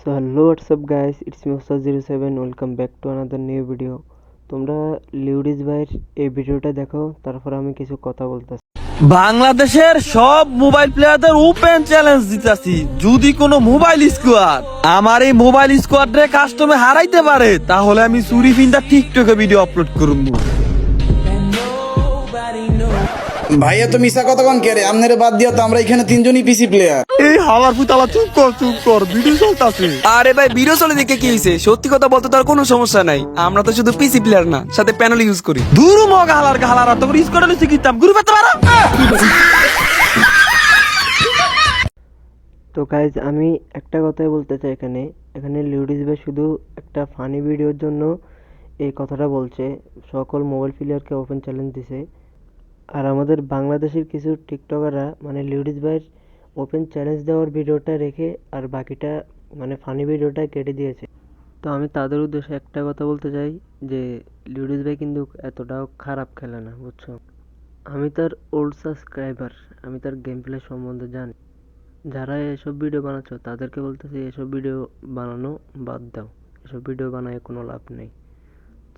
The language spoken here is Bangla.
So hello WhatsApp guys it's me ওস্তাদ zero seven welcome back to another new video তোমরা লিউডিস ভাইয়ের এই ভিডিওটা দেখো তারপর আমি কিছু কথা বলতেছি। বাংলাদেশের সব মোবাইল প্লেয়ারদের ওপেন চ্যালেঞ্জ দিতেছি, যদি কোনো মোবাইল স্কোয়াড আমার এই মোবাইল স্কোয়াড রে কাস্টমে হারাইতে পারে, তাহলে আমি চুরি ফিন্দা টিকটকে ভিডিও আপলোড করব ভাইয়া তো মিশা কতক্ষণ কেরে আমনের বাদ দিয়া তো আমরা এখানে তিনজনই পিসি প্লেয়ার এই হাওয়ার ফুতালা চুপ কর চুপ কর ভিডিও চলতাছে। আরে ভাই ভিডিও চলে দেখে কি হয়েছে সত্যি কথা বলতে তো আর কোনো সমস্যা নাই। আমরা তো শুধু পিসি প্লেয়ার না সাথে প্যানেল ইউজ করি। দূর মগ হালার হালার তোর স্কোয়াড হলে শিখিতাম গুরু পেতে পারো? তো গাইজ আমি একটা কথাই বলতে চাই এখানে। এখানে লিউডিস ভাই শুধু একটা ফানি ভিডিওর জন্য এই কথাটা বলছে। সকল মোবাইল প্লেয়ারকে ওপেন চ্যালেঞ্জ দিছে। আর আমাদের বাংলাদেশের কিছু টিকটকাররা মানে লিউডিস ভাইয়ের ওপেন চ্যালেঞ্জ দেওয়ার ভিডিওটা রেখে আর বাকিটা মানে ফানি ভিডিওটা কেটে দিয়েছে। তো আমি তাদের উদ্দেশ্যে একটা কথা বলতে চাই যে লিউডিস ভাই কিন্তু এতটাও খারাপ খেলে না, বুঝছ? আমি তার ওল্ড সাবস্ক্রাইবার আমি তার গেম প্লে সম্বন্ধে জানি। যারা এসব ভিডিও বানাচ্ছ, তাদেরকে বলতেছি, এসব ভিডিও বানানো বাদ দাও। এসব ভিডিও বানায় কোনো লাভ নেই।